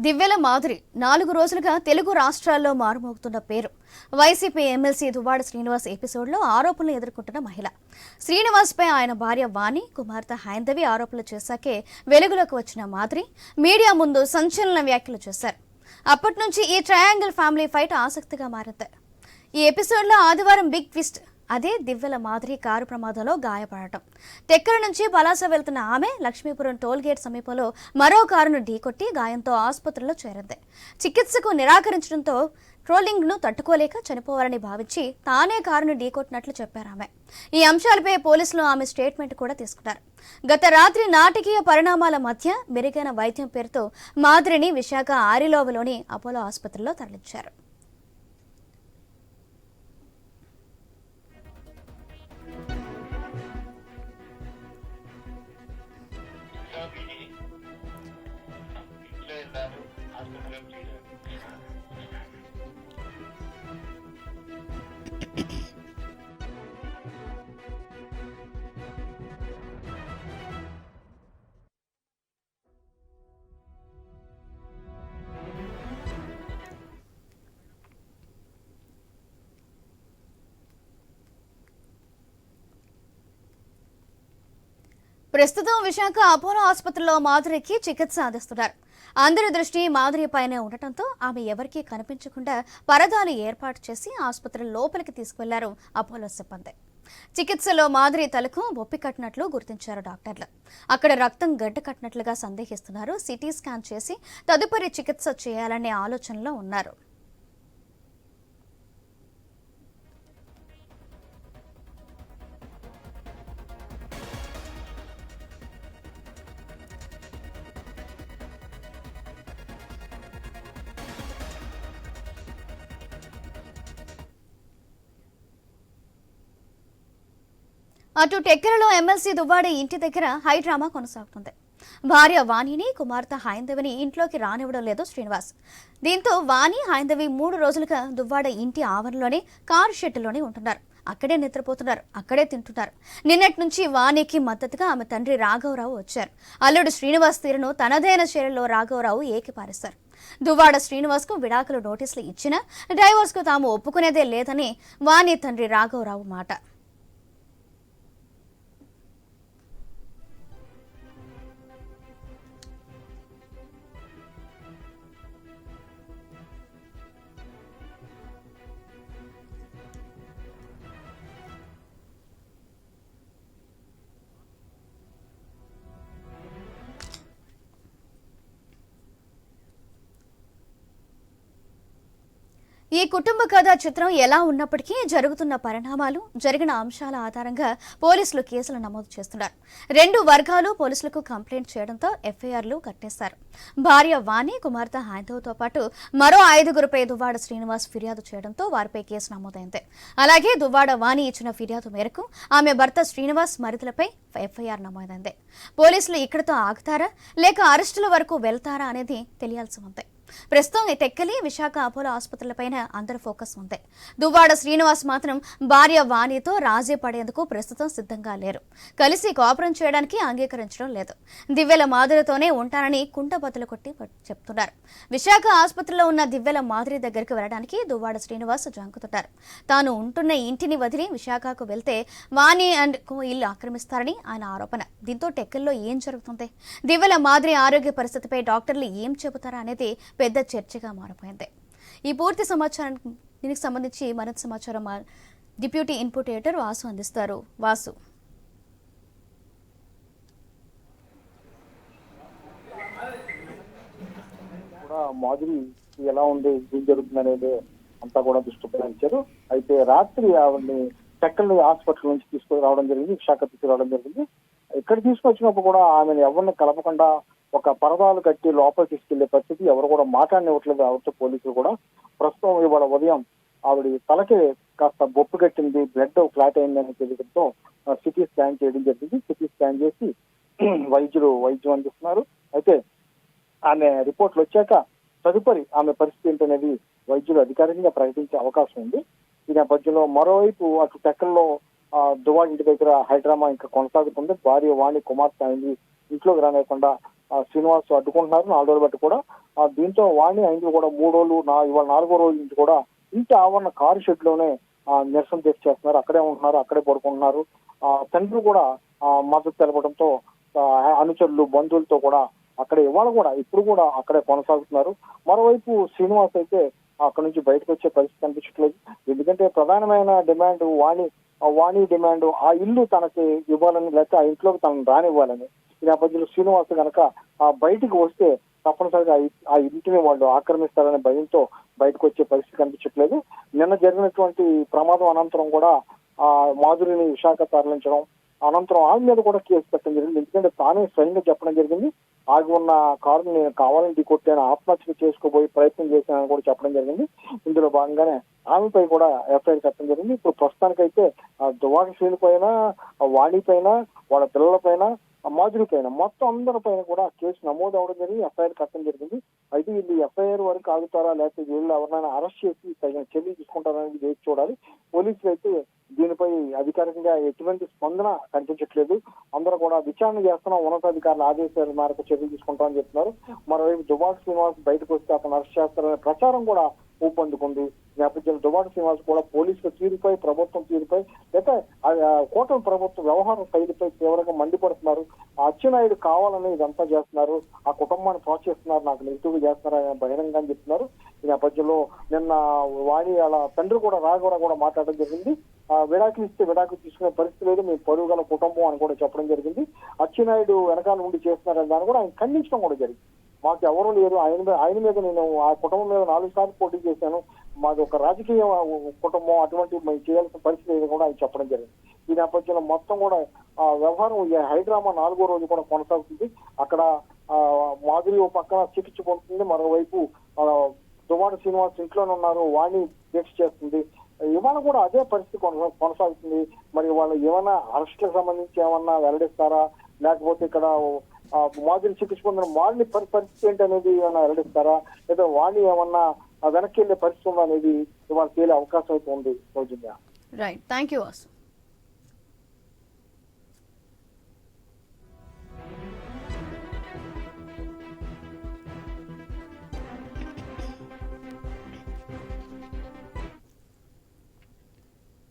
దివ్యల మాధురి నాలుగు రోజులుగా తెలుగు రాష్ట్రాల్లో మారుమోగుతున్న పేరు. వైసీపీ ఎమ్మెల్సీ దువ్వాడ శ్రీనివాస్ ఎపిసోడ్లో ఆరోపణలు ఎదుర్కొంటున్న మహిళ. శ్రీనివాస్పై ఆయన భార్య వాణి కుమార్తె హైందవి ఆరోపణలు చేశాకే వెలుగులోకి వచ్చిన మాధురి మీడియా ముందు సంచలన వ్యాఖ్యలు చేశారు. అప్పటి నుంచి ఈ ట్రయాంగిల్ ఫ్యామిలీ ఫైట్ ఆసక్తిగా మారింది. ఈ ఎపిసోడ్లో ఆదివారం బిగ్ ట్విస్ట్ అదే దివ్యల మాదిరి కారు ప్రమాదంలో గాయపడటం. టెక్కర నుంచి పలాస వెళ్తున్న ఆమె లక్ష్మీపురం టోల్గేట్ సమీపంలో మరో కారును ఢీకొట్టి గాయంతో ఆసుపత్రిలో చేరింది. చికిత్సకు నిరాకరించడంతో ట్రోలింగ్ను తట్టుకోలేక చనిపోవాలని భావించి తానే కారును ఢీకొట్టినట్లు చెప్పారు ఆమె. ఈ అంశాలపై పోలీసులు ఆమె స్టేట్మెంట్ కూడా తీసుకున్నారు. గత రాత్రి నాటకీయ పరిణామాల మధ్య మెరుగైన వైద్యం పేరుతో మాదిరిని విశాఖ ఆరిలోవలోని అపోలో ఆసుపత్రిలో తరలించారు. ప్రస్తుతం విశాఖ అపోలో ఆసుపత్రిలో మాధురికి చికిత్స అందిస్తున్నారు. అందరి దృష్టి మాధురి పైనే ఉండటంతో ఆమె ఎవరికీ కనిపించకుండా పరదాలు ఏర్పాటు చేసి ఆసుపత్రి లోపలికి తీసుకువెళ్ళారు అపోలో సిబ్బంది. చికిత్సలో మాధురి తలకు బొప్పి కట్టినట్లు గుర్తించారు డాక్టర్లు. అక్కడ రక్తం గడ్డ కట్టినట్లుగా సందేహిస్తున్నారు. సిటీ స్కాన్ చేసి తదుపరి చికిత్స చేయాలనే ఆలోచనలో ఉన్నారు. అటు టెక్కరలో ఎమ్మెల్సీ దువ్వాడి ఇంటి దగ్గర హై డ్రామా కొనసాగుతుంది. భార్య వాణిని కుమార్తె హైందవిని ఇంట్లోకి రానివ్వడం లేదు శ్రీనివాస్. దీంతో వాణి హైందవి మూడు రోజులుగా దువ్వాడ ఇంటి ఆవరణలోనే కారు షెడ్లోనే ఉంటున్నారు. అక్కడే నిద్రపోతున్నారు అక్కడే తింటున్నారు. నిన్నటి నుంచి వాణికి మద్దతుగా ఆమె తండ్రి రాఘవరావు వచ్చారు. అల్లుడు శ్రీనివాస్ తీరును తనదైన చీరలో రాఘవరావు ఏకిపారేస్తారు దువ్వాడ శ్రీనివాస్కు విడాకులు నోటీసులు ఇచ్చినా డ్రైవర్స్కు తాము ఒప్పుకునేదే లేదని వాణి తండ్రి రాఘవరావు మాట. ఈ కుటుంబ కథ చిత్రం ఎలా ఉన్నప్పటికీ జరుగుతున్న పరిణామాలు జరిగిన అంశాల ఆధారంగా పోలీసులు కేసులు నమోదు చేస్తున్నారు. రెండు వర్గాలు పోలీసులకు కంప్లైంట్ చేయడంతో ఎఫ్ఐఆర్లు కట్టేశారు. భార్య వాణి కుమార్తె హైందవ్తో పాటు మరో ఐదుగురుపై దువ్వాడ శ్రీనివాస్ ఫిర్యాదు చేయడంతో వారిపై కేసు నమోదైంది. అలాగే దువ్వాడ వాణి ఇచ్చిన ఫిర్యాదు మేరకు ఆమె భర్త శ్రీనివాస్ మరిదలపై ఎఫ్ఐఆర్ నమోదైంది. పోలీసులు ఇక్కడితో ఆగుతారా లేక అరెస్టుల వరకు వెళ్తారా అనేది తెలియాల్సి ఉంది. ప్రస్తుతం ఈ టెక్కలి విశాఖ అపోలో ఆసుపత్రులపైన అందరి ఫోకస్ ఉంది. దువ్వాడ శ్రీనివాస్ మాత్రం భార్య వాణితో రాజీ పడేందుకు ప్రస్తుతం సిద్ధంగా లేరు. కలిసి కోఆపరేట్ చేయడానికి అంగీకరించడం లేదు. దివ్యల మాధురితోనే ఉంటానని కుంటబద్దలు కొట్టి చెప్తున్నారు. విశాఖ ఆసుపత్రిలో ఉన్న దివ్యల మాదిరి దగ్గరికి వెళ్ళడానికి దువ్వాడ శ్రీనివాస్ జంకుతున్నారు తాను ఉంటున్న ఇంటిని వదిలి విశాఖకు వెళ్తే వాణి అండ్ కో ఇల్లు ఆక్రమిస్తారని ఆయన ఆరోపణ. దీంతో టెక్కల్లో ఏం జరుగుతుంది? దివ్యల మాదిరి ఆరోగ్య పరిస్థితిపై డాక్టర్లు ఏం చెబుతారా అనేది పెద్ద చర్చగా మారిపోయింది. ఈ పూర్తి సమాచారం దీనికి సంబంధించి మరింత సమాచారం మా డిప్యూటీ ఇన్పుట్ ఎడిటర్ వాసు అందిస్తారు. వాసు. కూడా మాధురి ఎలా ఉంది ఏం జరుగుతుంది అనేది అంతా కూడా దృష్టి ప్రయాణించారు అయితే రాత్రి ఆవిడని టెక్కల్ హాస్పిటల్ నుంచి తీసుకొని రావడం జరిగింది విశాఖ తీసుకురావడం జరిగింది. ఇక్కడ తీసుకొచ్చినప్పుడు కూడా ఆమెను ఎవరిని కలపకుండా ఒక పరదాలు కట్టి లోపలికి తీసుకెళ్ళే పరిస్థితి ఎవరు కూడా మాట్లాడనివ్వట్లేదు. ఆవిడతో పోలీసులు కూడా ప్రస్తుతం ఇవాళ ఉదయం ఆవిడ తలకి కాస్త బొప్పు కట్టింది బ్లడ్ ఫ్లాట్ అయిందని తెలియడంతో సిటీ స్కాన్ చేయడం జరిగింది. సిటీ స్కాన్ చేసి వైద్యులు వైద్యం అందిస్తున్నారు. అయితే ఆమె రిపోర్ట్లు వచ్చాక తదుపరి ఆమె పరిస్థితి ఏంటనేది వైద్యులు అధికారికంగా ప్రకటించే అవకాశం ఉంది. ఈ నేపథ్యంలో మరోవైపు అటు టెక్కల్లో దువా ఇంటి దగ్గర హైడ్రామా ఇంకా కొనసాగుతుంది. భార్య వాణి కుమార్తె అయింది. ఇంట్లోకి రానివ్వకుండా శ్రీనివాస్ అడ్డుకుంటున్నారు నాలుగు రోజులు బట్టి కూడా దీంతో వాణి ఐదు కూడా మూడు రోజులు నా ఇవాళ నాలుగో రోజు నుంచి కూడా ఇంటి ఆవరణ కారు షెడ్లోనే నిరసన దీక్ష చేస్తున్నారు. అక్కడే ఉంటున్నారు అక్కడే పడుకుంటున్నారు. ఆ, తండ్రి కూడా మద్దతు తెలపడంతో అనుచరులు బంధువులతో కూడా అక్కడే ఇవాళ కూడా ఇప్పుడు కూడా అక్కడే కొనసాగుతున్నారు. మరోవైపు శ్రీనివాస్ అయితే అక్కడ నుంచి బయటకు వచ్చే పరిస్థితి కనిపించట్లేదు. ఎందుకంటే ప్రధానమైన డిమాండ్ వాణి వాణి డిమాండ్ ఆ ఇల్లు తనకి ఇవ్వాలని లేకపోతే ఆ ఇంట్లోకి తనను రానివ్వాలని ఈ నేపథ్యంలో శ్రీనివాస్ కనుక ఆ బయటికి వస్తే తప్పనిసరిగా ఆ ఇంటిని వాళ్ళు ఆక్రమిస్తారనే భయంతో బయటకు వచ్చే పరిస్థితి కనిపించట్లేదు. నిన్న జరిగినటువంటి ప్రమాదం అనంతరం కూడా ఆ మాధురిని విశాఖ తరలించడం అనంతరం ఆమె మీద కూడా కేసు పెట్టడం జరిగింది. ఎందుకంటే తానే స్వయంగా చెప్పడం జరిగింది. ఆగి ఉన్న కారుని నేను కావాలని ఢీకొట్టాను ఆత్మహత్య చేసుకోబోయి ప్రయత్నం చేశానని కూడా చెప్పడం జరిగింది. ఇందులో భాగంగానే ఆమెపై కూడా ఎఫ్ఐఆర్ కట్టడం జరిగింది. ఇప్పుడు ప్రస్తుతానికైతే ఆ దువాక శ్రేణి పైన ఆ వాణి పైన వాళ్ళ పిల్లల పైన మాధురి పైన. మొత్తం అందరి పైన కూడా కేసు నమోదు అవడం జరిగింది. ఎఫ్ఐఆర్ కట్టడం జరిగింది. అయితే వీళ్ళు ఎఫ్ఐఆర్ వరకు ఆగుతారా? లేకపోతే వీళ్ళు ఎవరినైనా అరెస్ట్ చేసి తగిన చర్యలు తీసుకుంటారనేది వేచి చూడాలి. పోలీసులు అయితే దీనిపై అధికారికంగా ఎటువంటి స్పందన కనిపించట్లేదు. అందరూ కూడా విచారణ చేస్తున్న. ఉన్నతాధికారుల ఆదేశాల మేరకు చర్యలు తీసుకుంటామని చెప్తున్నారు. మరోవైపు దుబాక్ శ్రీనివాస్ బయటకు వస్తే అతను అరెస్ట్ చేస్తారనే ప్రచారం కూడా ఊపందుకుంది నేపథ్యంలో దుబాక్ శ్రీనివాస్ కూడా పోలీసుల తీరుపై ప్రభుత్వం తీరుపై లేక ఆ కూటమి ప్రభుత్వ వ్యవహార శైలిపై తీవ్రంగా మండిపడుతున్నారు. అచ్చెన్నాయుడు కావాలని ఇదంతా చేస్తున్నారు. ఆ కుటుంబాన్ని ప్రోత్సహిస్తున్నారు. నాకు నెగిటివ్ చేస్తున్నారు అని బహిరంగంగా చెప్తున్నారు. ఈ నేపథ్యంలో నిన్న వాణి అలా తండ్రి కూడా రాఘవరా కూడా మాట్లాడడం జరిగింది. ఆ విడాకులు ఇస్తే విడాకులు తీసుకునే పరిస్థితి లేదు. మేము పరువు గల కుటుంబం అని కూడా చెప్పడం జరిగింది. అచ్చెన్నాయుడు వెనకాల ఉండి చేస్తున్నారని దాన్ని కూడా ఆయన ఖండించడం కూడా జరిగింది. మాకు ఎవరు లేరు. ఆయన మీద ఆయన మీద నేను ఆ కుటుంబం మీద నాలుగు సార్లు పోటీ చేశాను. మాది ఒక రాజకీయ కుటుంబం. అటువంటి చేయాల్సిన పరిస్థితి లేదని కూడా ఆయన చెప్పడం జరిగింది. ఈ నేపథ్యంలో మొత్తం కూడా ఆ వ్యవహారం ఈ హైడ్రామా నాలుగో రోజు కూడా కొనసాగుతుంది. అక్కడ మాదిరి మాధురి ఓ పక్కన చికిత్స పొందుతుంది. మరోవైపు దువాడ శ్రీనివాస్ ఇంట్లోనే ఉన్నారు. వాణి దీక్ష చేస్తుంది. ఇవాళ కూడా అదే పరిస్థితి కొనసా- కొనసాగుతుంది. మరి వాళ్ళు ఏమైనా అరెస్ట్లకు సంబంధించి ఏమన్నా వెల్లడిస్తారా? లేకపోతే ఇక్కడ మాదిరి చికిత్స పొందిన వాడిని పరిస్థితి ఏంటి అనేది ఏమైనా వెల్లడిస్తారా? లేదా వాడిని ఏమన్నా వెనక్కి వెళ్ళే పరిస్థితి అనేది ఇవాళ తేలే అవకాశం అయితే ఉంది సౌజన్య. Right thank you